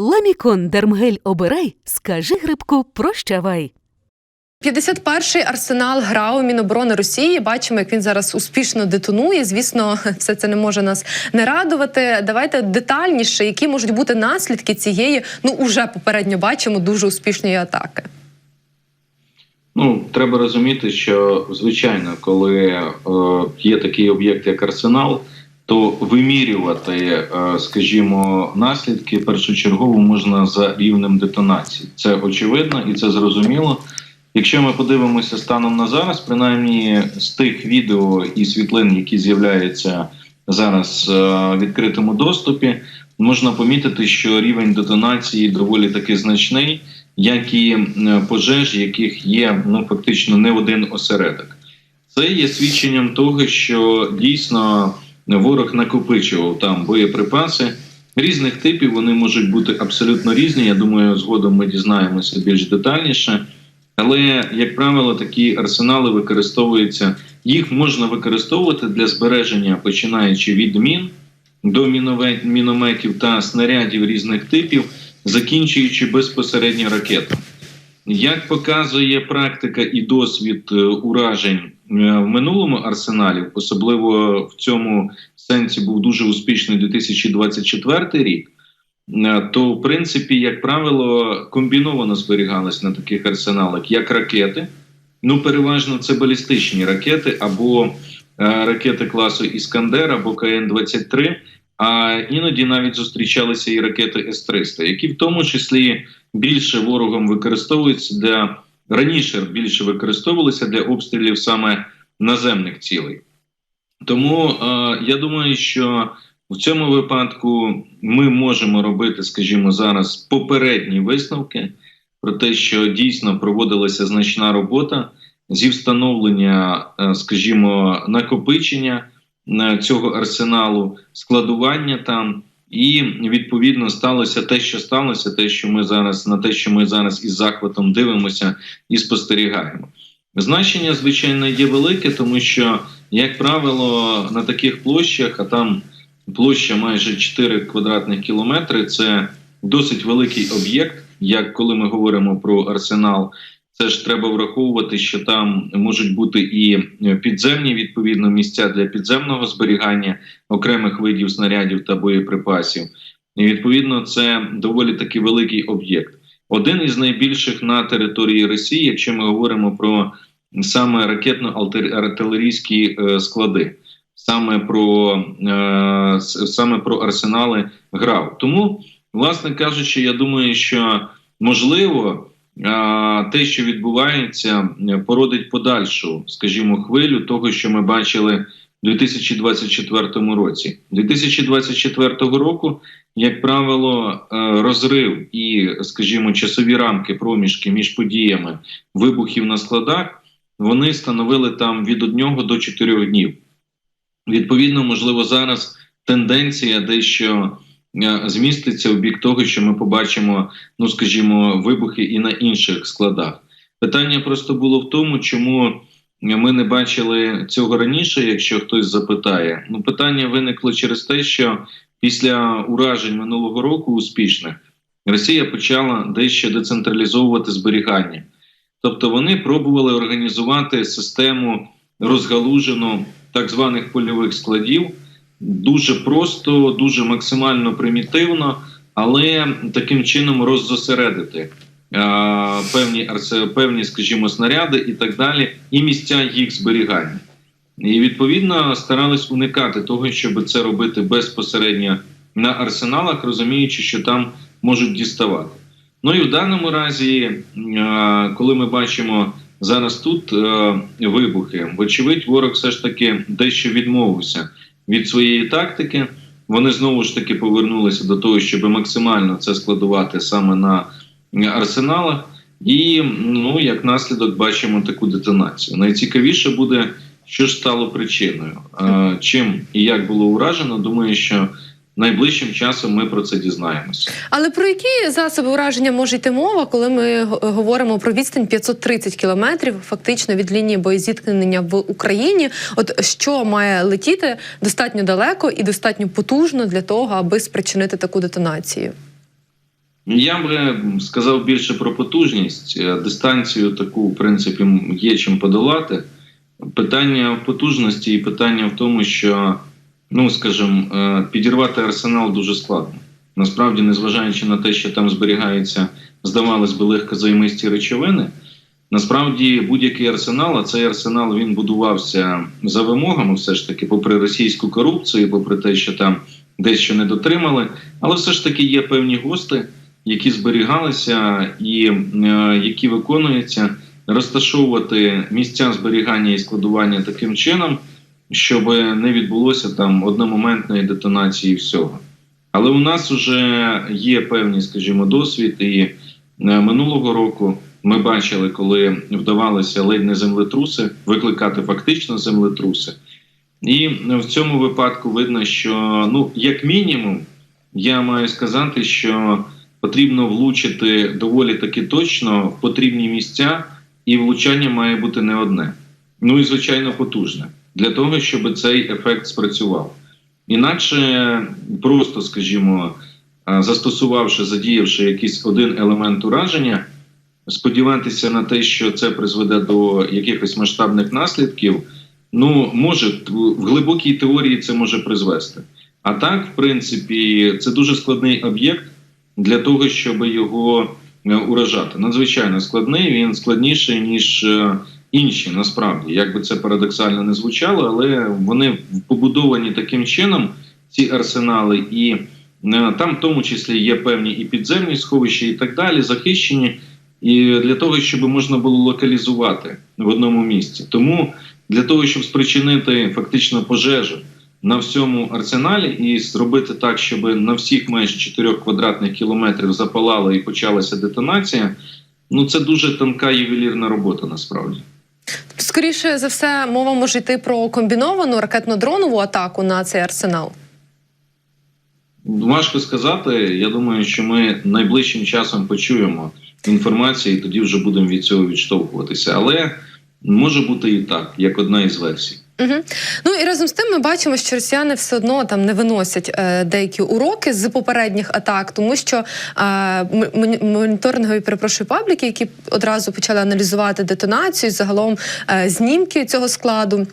Ламікон Дермгель обирай, скажи грибку прощавай. 51-й арсенал грав Міноборони Росії. Бачимо, як він зараз успішно детонує. Звісно, все це не може нас не радувати. Давайте детальніше, які можуть бути наслідки цієї, ну уже попередньо бачимо дуже успішної атаки. Ну, треба розуміти, що звичайно, коли е, є такий об'єкт, як арсенал, то вимірювати, е, скажімо, наслідки першочергово можна за рівнем детонації. Це очевидно і це зрозуміло. Якщо ми подивимося станом на зараз, принаймні з тих відео і світлин, які з'являються зараз е, в відкритому доступі, можна помітити, що рівень детонації доволі таки значний, як і пожеж, яких є ну фактично не один осередок. Це є свідченням того, що дійсно ворог накопичував там боєприпаси різних типів. Вони можуть бути абсолютно різні. Я думаю, згодом ми дізнаємося більш детальніше. Але, як правило, такі арсенали використовуються, їх можна використовувати для збереження, починаючи від мін до мінометів та снарядів різних типів, закінчуючи безпосередньо ракетами. Як показує практика і досвід е, уражень в минулому арсеналі, особливо в цьому сенсі був дуже успішний 2024 рік. Е, То, в принципі, як правило, комбіновано зберігалось на таких арсеналах як ракети. Ну, переважно це балістичні ракети або е, ракети класу Іскандер або КН-23, а іноді навіть зустрічалися і ракети С-300, які в тому числі більше ворогом використовуються для раніше більше використовувалися для обстрілів саме наземних цілей. Тому е, я думаю, що в цьому випадку ми можемо робити, скажімо, зараз попередні висновки про те, що дійсно проводилася значна робота зі встановлення, е, скажімо, накопичення е, цього арсеналу, складування там. І відповідно сталося те, що сталося, те, що ми зараз на те, що ми зараз із захватом дивимося і спостерігаємо. Значення, звичайно, є велике, тому що, як правило, на таких площах, а там площа майже 4 квадратних кілометри, це досить великий об'єкт. Як коли ми говоримо про арсенал, це ж треба враховувати, що там можуть бути і підземні відповідно місця для підземного зберігання окремих видів снарядів та боєприпасів. І відповідно, це доволі таки великий об'єкт. Один із найбільших на території Росії, якщо ми говоримо про саме ракетно-артилерійські е, склади, саме про е, саме про арсенали грав. Тому, власне кажучи, я думаю, що можливо. Те, що відбувається, породить подальшу, скажімо, хвилю того, що ми бачили у 2024 році. 2024 року, як правило, е, розрив і, скажімо, часові рамки проміжки між подіями вибухів на складах вони становили там від 1 до 4 днів. Відповідно, можливо, зараз тенденція дещо зміститься в бік того, що ми побачимо, ну скажімо, вибухи і на інших складах. Питання просто було в тому, чому ми не бачили цього раніше, якщо хтось запитає. Ну, питання виникло через те, що після уражень минулого року успішних Росія почала дещо децентралізовувати зберігання. Тобто вони пробували організувати систему розгалужену так званих польових складів дуже просто, дуже максимально примітивно, але таким чином роззосередити е, певні, певні, скажімо, снаряди і так далі, і місця їх зберігання. І відповідно старались уникати того, щоб це робити безпосередньо на арсеналах, розуміючи, що там можуть діставати. Ну і в даному разі, е, коли ми бачимо зараз тут е, вибухи, вочевидь, ворог все ж таки дещо відмовився від своєї тактики. Вони знову ж таки повернулися до того, щоб максимально це складувати саме на арсеналах. І ну, як наслідок бачимо таку детонацію. Найцікавіше буде, що ж стало причиною, чим і як було уражено. Думаю, що найближчим часом ми про це дізнаємося. Але про які засоби ураження може йти мова, коли ми говоримо про відстань 530 кілометрів, фактично від лінії боєзіткнення в Україні? От що має летіти достатньо далеко і достатньо потужно для того, аби спричинити таку детонацію? Я би сказав більше про потужність. Е, Дистанцію таку, в принципі, є чим подолати. Питання в потужності і питання в тому, що, ну скажімо, е, підірвати арсенал дуже складно. Насправді, незважаючи на те, що там зберігаються, здавалось би, легкозаймисті речовини. Насправді, будь-який арсенал, а цей арсенал він будувався за вимогами, все ж таки, попри російську корупцію, попри те, що там дещо не дотримали, але все ж таки є певні гости, які зберігалися і е, які виконуються, розташовувати місця зберігання і складування таким чином, щоб не відбулося там одномоментної детонації всього. Але у нас вже є певний, скажімо, досвід, і е, минулого року ми бачили, коли вдавалося ледь не землетруси, викликати фактично землетруси. І в цьому випадку видно, що ну, як мінімум, я маю сказати, що потрібно влучити доволі таки точно в потрібні місця, і влучання має бути не одне. Ну і звичайно потужне для того, щоб цей ефект спрацював. Інакше просто, скажімо, застосувавши, задіявши якийсь один елемент ураження, сподіватися на те, що це призведе до якихось масштабних наслідків, ну може в глибокій теорії це може призвести. А так, в принципі, це дуже складний об'єкт для того, щоб його е, уражати. Надзвичайно складний, він складніший ніж е, інші. Насправді, як би це парадоксально не звучало, але вони побудовані таким чином, ці арсенали, і е, там, в тому числі, є певні і підземні сховища, і так далі, захищені. І для того, щоб можна було локалізувати в одному місці. Тому для того, щоб спричинити фактично пожежу на всьому арсеналі і зробити так, щоб на всіх майже 4 квадратних кілометрів запалало і почалася детонація, ну це дуже тонка ювелірна робота насправді. Скоріше за все, мова може йти про комбіновану ракетно-дронову атаку на цей арсенал. Важко сказати. Я думаю, що ми найближчим часом почуємо інформацію, і тоді вже будемо від цього відштовхуватися. Але може бути і так, як одна із версій. Угу. Ну і разом з тим ми бачимо, що росіяни все одно там не виносять е, деякі уроки з попередніх атак, тому що е, моніторингові перепрошую пабліки, які одразу почали аналізувати детонацію, загалом е, знімки цього складу.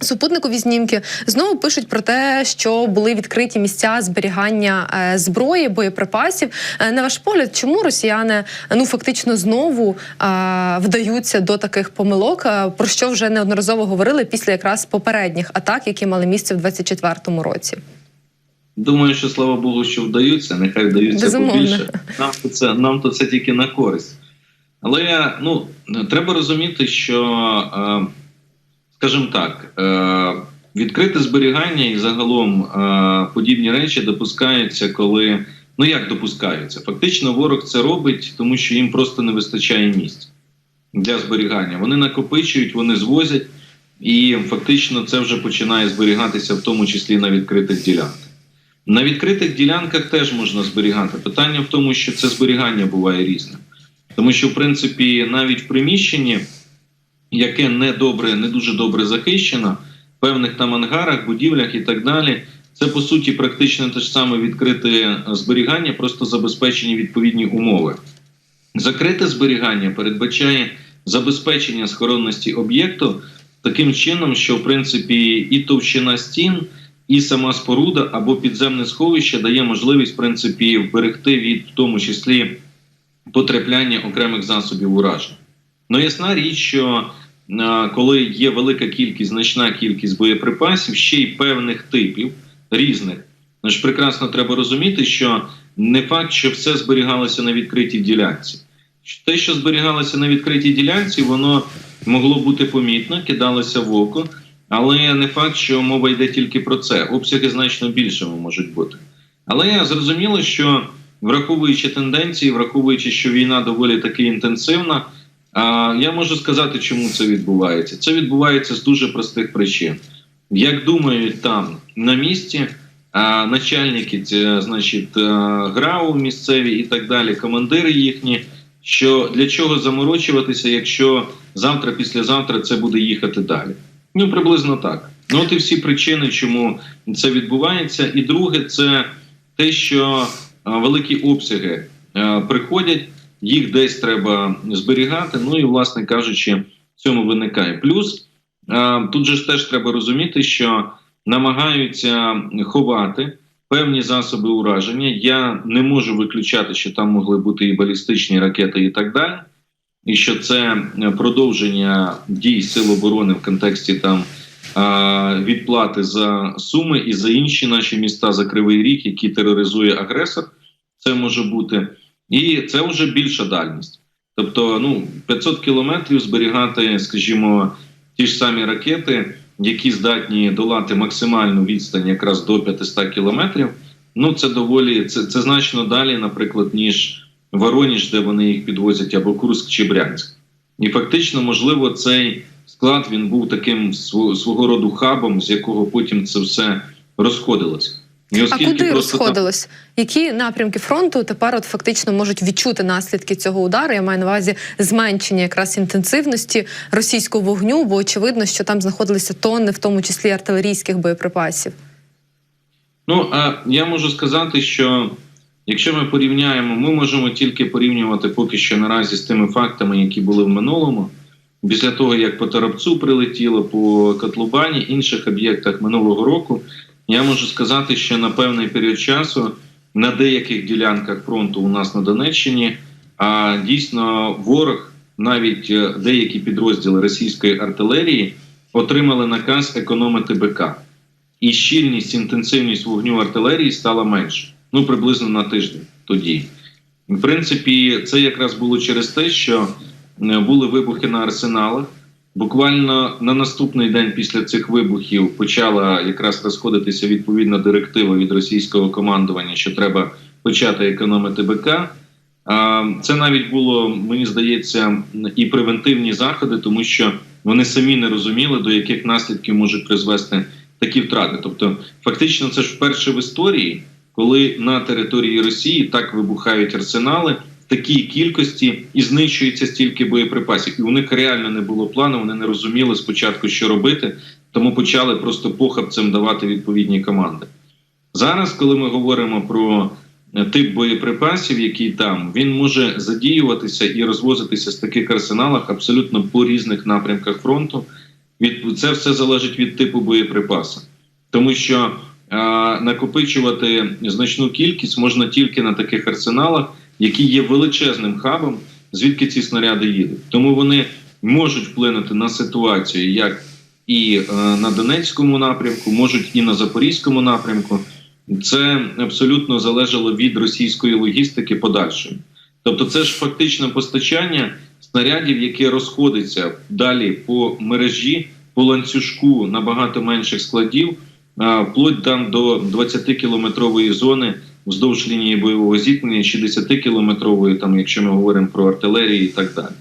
Супутникові знімки знову пишуть про те, що були відкриті місця зберігання е, зброї, боєприпасів. Е, на ваш погляд, чому росіяни ну фактично знову е, вдаються до таких помилок, про що вже неодноразово говорили після якраз попередніх атак, які мали місце в 24-му році? Думаю, що слава Богу, що вдаються, нехай вдаються Безумовно. побільше. Нам то це нам то це тільки на користь. Але ну треба розуміти, що, е, скажімо так, е, відкрите зберігання і загалом е, подібні речі допускаються, коли ну як допускаються. Фактично, ворог це робить, тому що їм просто не вистачає місць для зберігання. Вони накопичують, вони звозять, і фактично це вже починає зберігатися, в тому числі на відкритих ділянках. На відкритих ділянках теж можна зберігати. Питання в тому, що це зберігання буває різним. Тому що, в принципі, навіть в приміщенні, яке не добре, не дуже добре захищено, в певних там ангарах, будівлях і так далі, це по суті практично те ж саме відкрите зберігання, просто забезпечені відповідні умови. Закрите зберігання передбачає забезпечення схоронності об'єкту таким чином, що в принципі і товщина стін, і сама споруда або підземне сховище дає можливість в принципі вберегти від в тому числі потрапляння окремих засобів ураження. Ну ясна річ, що коли є велика кількість, значна кількість боєприпасів, ще й певних типів різних, ну ж прекрасно треба розуміти, що не факт, що все зберігалося на відкритій ділянці. Те, що зберігалося на відкритій ділянці, воно могло бути помітно, кидалося в око, але не факт, що мова йде тільки про це. Обсяги значно більшими можуть бути. Але зрозуміло, що враховуючи тенденції, враховуючи, що війна доволі таки інтенсивна, я можу сказати, чому це відбувається. Це відбувається з дуже простих причин. Як думають там на місці, начальники, значить, ГРАУ місцеві і так далі, командири їхні, що для чого заморочуватися, якщо завтра, післязавтра це буде їхати далі. Ну, приблизно так. Ну, от і всі причини, чому це відбувається. І друге, це те, що великі обсяги приходять, їх десь треба зберігати. Ну і, власне кажучи, в цьому виникає плюс. Тут же ж теж треба розуміти, що намагаються ховати певні засоби ураження. Я не можу виключати, що там могли бути і балістичні ракети, і так далі. І що це продовження дій Сил оборони в контексті там відплати за суми і за інші наші міста за Кривий Ріг, які тероризує агресор. Це може бути, і це вже більша дальність. Тобто, ну 500 кілометрів зберігати, скажімо, ті ж самі ракети, які здатні долати максимальну відстань, якраз до 500 кілометрів. Ну це доволі це, це значно далі, наприклад, ніж Вороніж, де вони їх підвозять, або Курск чи Брянськ. І фактично, можливо, цей склад він був таким сво- свого роду хабом, з якого потім це все розходилось. І А куди просто там- розходилось? Які напрямки фронту тепер от фактично можуть відчути наслідки цього удару? Я маю на увазі зменшення якраз інтенсивності російського вогню, бо очевидно, що там знаходилися тонни, в тому числі артилерійських боєприпасів. Ну а я можу сказати, що якщо ми порівняємо, ми можемо тільки порівнювати поки що наразі з тими фактами, які були в минулому. Після того, як по Тарабцу прилетіло, по Котлубані, інших об'єктах минулого року, я можу сказати, що на певний період часу на деяких ділянках фронту у нас на Донеччині, а дійсно ворог, навіть е, деякі підрозділи російської артилерії, отримали наказ економити БК і щільність, інтенсивність вогню артилерії стала менше. Ну, приблизно на тиждень тоді. В принципі, це якраз було через те, що е, були вибухи на арсеналах. Буквально на наступний день після цих вибухів почала якраз розходитися відповідна директива від російського командування, що треба почати економити БК. Це навіть було, мені здається, і превентивні заходи, тому що вони самі не розуміли, до яких наслідків можуть призвести такі втрати. Тобто, фактично, це ж вперше в історії, коли на території Росії так вибухають арсенали такій кількості і знищується стільки боєприпасів. І у них реально не було плану, вони не розуміли спочатку, що робити, тому почали просто похабцем давати відповідні команди. Зараз, коли ми говоримо про е, тип боєприпасів, який там, він може задіюватися і розвозитися з таких арсеналах абсолютно по різних напрямках фронту. Від це все залежить від типу боєприпасу, тому що е, накопичувати значну кількість можна тільки на таких арсеналах, які є величезним хабом, звідки ці снаряди їдуть. Тому вони можуть вплинути на ситуацію як і е, на Донецькому напрямку, можуть і на Запорізькому напрямку. Це абсолютно залежало від російської логістики подальшої. Тобто, це ж фактично постачання снарядів, яке розходиться далі по мережі, по ланцюжку набагато менших складів, а, вплоть там до 20-кілометрової зони вздовж лінії бойового зіткнення, 60-кілометрової, там, якщо ми говоримо про артилерію і так далі.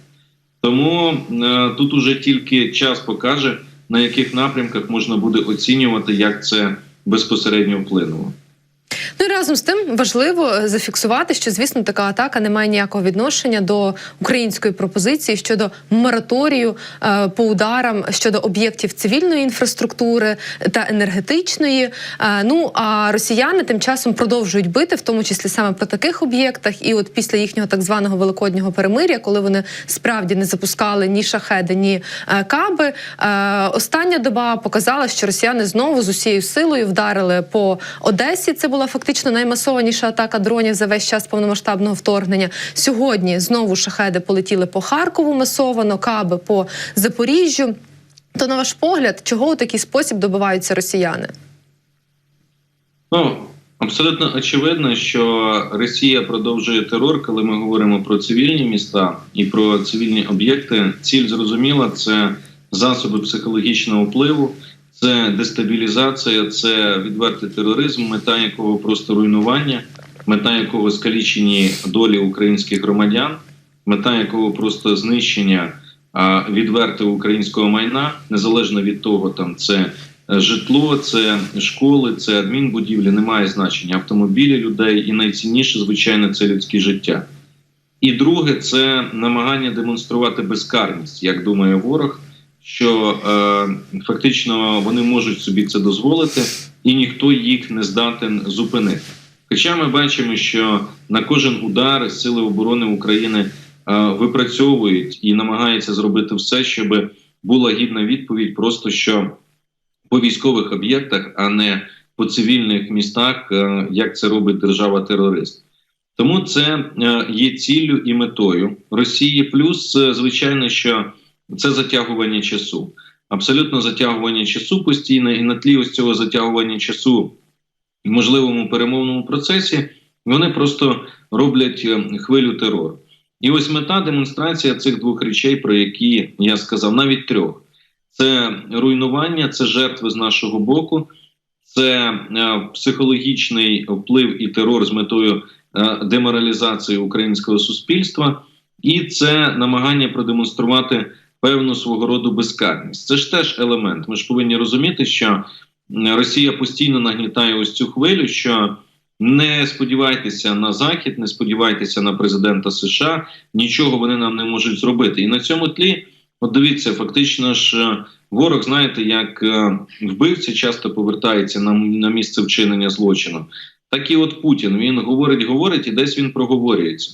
Тому е, тут уже тільки час покаже, на яких напрямках можна буде оцінювати, як це безпосередньо вплинуло. Ну і разом з тим важливо зафіксувати, що звісно така атака не має ніякого відношення до української пропозиції щодо мораторію е, по ударам щодо об'єктів цивільної інфраструктури та енергетичної. Е, ну а росіяни тим часом продовжують бити, в тому числі саме по таких об'єктах. І от після їхнього так званого великоднього перемиря, коли вони справді не запускали ні шахеди, ні е, каби. Е, остання доба показала, що росіяни знову з усією силою вдарили по Одесі. Це була фактично наймасованіша атака дронів за весь час повномасштабного вторгнення. Сьогодні знову шахеди полетіли по Харкову масовано, каби по Запоріжжю. То на ваш погляд, чого у такий спосіб добиваються росіяни? Ну абсолютно очевидно, що Росія продовжує терор, коли ми говоримо про цивільні міста і про цивільні об'єкти. Ціль зрозуміла це засоби психологічного впливу, це дестабілізація, це відвертий тероризм, мета якого просто руйнування, мета якого скалічені долі українських громадян, мета якого просто знищення а, відверте українського майна, незалежно від того, там це житло, це школи, це адмінбудівлі, немає значення автомобілі людей, і найцінніше, звичайно, це людське життя. І друге, це намагання демонструвати безкарність, як думає ворог, що е, фактично вони можуть собі це дозволити, і ніхто їх не здатен зупинити. Хоча ми бачимо, що на кожен удар Сили оборони України е, випрацьовують і намагаються зробити все, щоб була гідна відповідь, просто що по військових об'єктах, а не по цивільних містах, е, як це робить держава-терорист. Тому це е, є ціллю і метою Росії. Плюс, е, звичайно, що це затягування часу. Абсолютно затягування часу постійне, і на тлі ось цього затягування часу в можливому перемовному процесі вони просто роблять е, хвилю терору. І ось мета демонстрація цих двох речей, про які я сказав, навіть трьох: це руйнування, це жертви з нашого боку, це е, психологічний вплив і терор з метою е, деморалізації українського суспільства, і це намагання продемонструвати певну свого роду безкарність. Це ж теж елемент. Ми ж повинні розуміти, що Росія постійно нагнітає ось цю хвилю, що не сподівайтеся на захід, не сподівайтеся на президента США. Нічого вони нам не можуть зробити. І на цьому тлі, от дивіться, фактично ж е, ворог, знаєте, як е, вбивця часто повертається на, на місце вчинення злочину. Так і от Путін він говорить, говорить, і десь він проговорюється.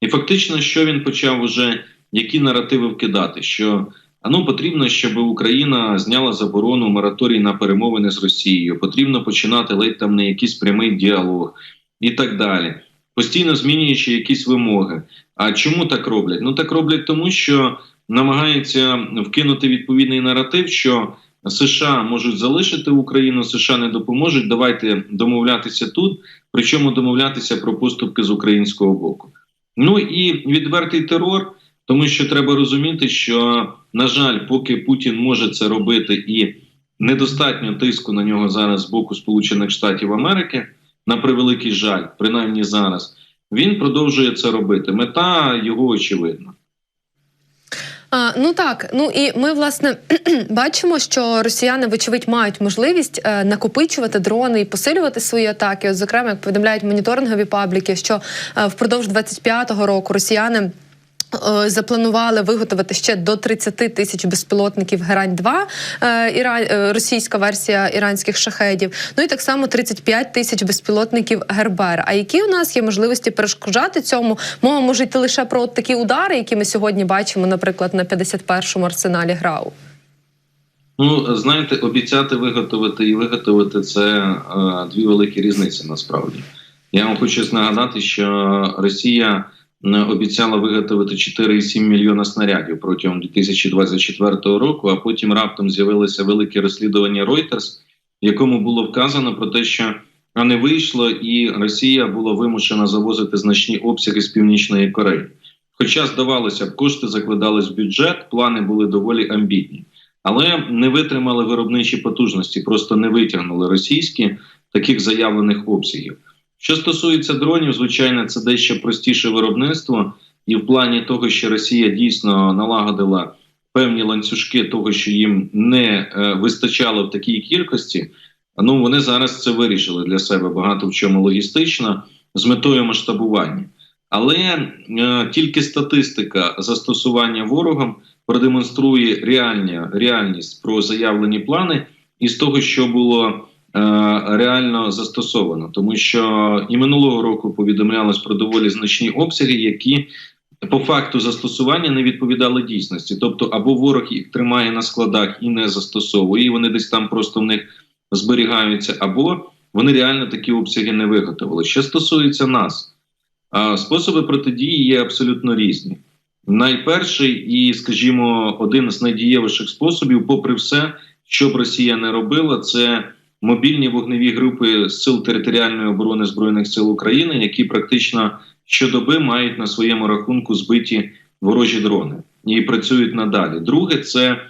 І фактично, що він почав уже які наративи вкидати? Що ну потрібно, щоб Україна зняла заборону мораторій на перемовини з Росією. Потрібно починати ледь там не якийсь прямий діалог і так далі, постійно змінюючи якісь вимоги. А чому так роблять? Ну так роблять тому, що намагаються вкинути відповідний наратив, що США можуть залишити Україну, США не допоможуть. Давайте домовлятися тут, причому домовлятися про поступки з українського боку. Ну і відвертий терор. Тому що треба розуміти, що на жаль, поки Путін може це робити, і недостатньо тиску на нього зараз з боку Сполучених Штатів Америки, на превеликий жаль, принаймні зараз, він продовжує це робити. Мета його очевидна. А, ну так, ну і ми власне бачимо, що росіяни, вочевидь, мають можливість е, накопичувати дрони і посилювати свої атаки. От, зокрема, як повідомляють моніторингові пабліки, що е, впродовж 25-го року росіяни. Е, Запланували виготовити ще до 30 тисяч безпілотників Герань 2 е, е, російська версія іранських шахедів. Ну і так само 35 тисяч безпілотників Гербер. А які у нас є можливості перешкоджати цьому? Мова може йти лише про от такі удари, які ми сьогодні бачимо, наприклад, на 51-му арсеналі ГРАУ. Ну знаєте, обіцяти виготовити і виготовити це дві великі різниці. Насправді я вам хочу нагадати, що Росія обіцяла виготовити 4,7 мільйона снарядів протягом 2024 року. А потім раптом з'явилося велике розслідування Reuters, в якому було вказано про те, що не вийшло, і Росія була вимушена завозити значні обсяги з північної Кореї. Хоча здавалося б, кошти закладались в бюджет, плани були доволі амбітні але не витримали виробничі потужності, просто не витягнули російські таких заявлених обсягів. Що стосується дронів, звичайно, це дещо простіше виробництво, і в плані того, що Росія дійсно налагодила певні ланцюжки того, що їм не е, вистачало в такій кількості. Ну вони зараз це вирішили для себе багато в чому логістично з метою масштабування. Але е, тільки статистика застосування ворогом продемонструє реальні, реальність про заявлені плани із того, що було реально застосовано, тому що і минулого року повідомлялось про доволі значні обсяги, які по факту застосування не відповідали дійсності. Тобто, або ворог їх тримає на складах і не застосовує, і вони десь там просто в них зберігаються, або вони реально такі обсяги не виготовили. Що стосується нас, е, способи протидії є абсолютно різні. Найперший і, скажімо, один з найдієвіших способів, попри все, що б Росія не робила, це мобільні вогневі групи сил територіальної оборони збройних сил України, які практично щодоби мають на своєму рахунку збиті ворожі дрони і працюють надалі. Друге, це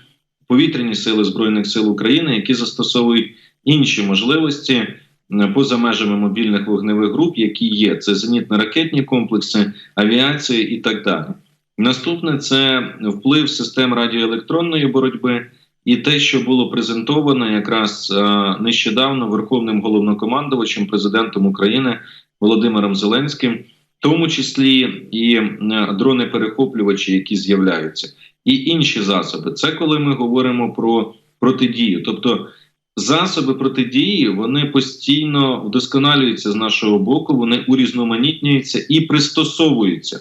повітряні сили збройних сил України, які застосовують інші можливості е, поза межами мобільних вогневих груп, які є: це зенітно-ракетні комплекси, авіація і так далі. Наступне це вплив систем радіоелектронної боротьби і те, що було презентовано якраз е, нещодавно верховним головнокомандувачем президентом України Володимиром Зеленським, в тому числі і е, дрони-перехоплювачі, які з'являються, і інші засоби. Це коли ми говоримо про протидію, тобто засоби протидії вони постійно вдосконалюються з нашого боку, вони урізноманітнюються і пристосовуються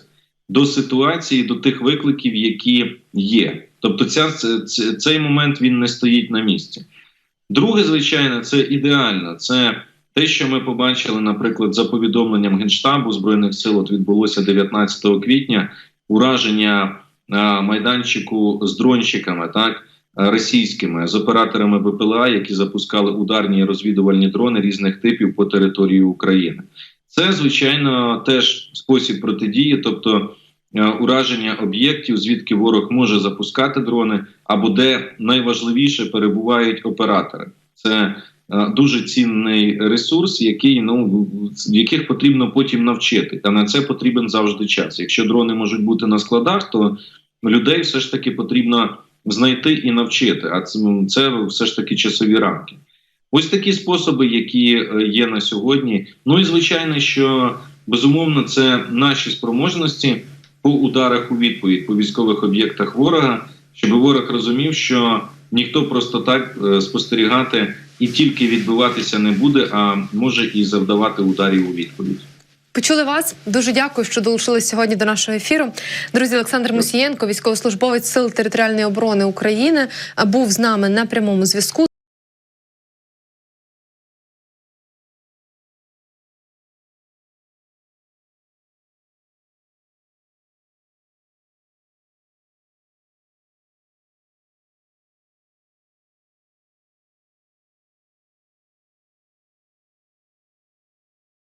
до ситуації, до тих викликів, які є. Тобто, ця, це- це- цей момент він не стоїть на місці. Друге, звичайно, це ідеально. Це те, що ми побачили, наприклад, за повідомленням Генштабу Збройних сил, от відбулося 19 квітня ураження а, майданчику з дронщиками, так російськими з операторами БПЛА, які запускали ударні розвідувальні дрони різних типів по території України. Це звичайно теж спосіб протидії, тобто е, ураження об'єктів, звідки ворог може запускати дрони, або де найважливіше перебувають оператори. Це е, дуже цінний ресурс, який ну в яких потрібно потім навчити. А на це потрібен завжди час. Якщо дрони можуть бути на складах, то людей все ж таки потрібно знайти і навчити. А це, це все ж таки часові рамки. Ось такі способи, які е, є на сьогодні. Ну і звичайно, що безумовно це наші спроможності по ударах у відповідь по військових об'єктах ворога, щоб ворог розумів, що ніхто просто так е, спостерігати і тільки відбиватися не буде, а може і завдавати ударів у відповідь. Почули вас. Дуже дякую, що долучились сьогодні до нашого ефіру. Друзі, Олександр Мусієнко, військовослужбовець Сил територіальної оборони України, був з нами на прямому зв'язку.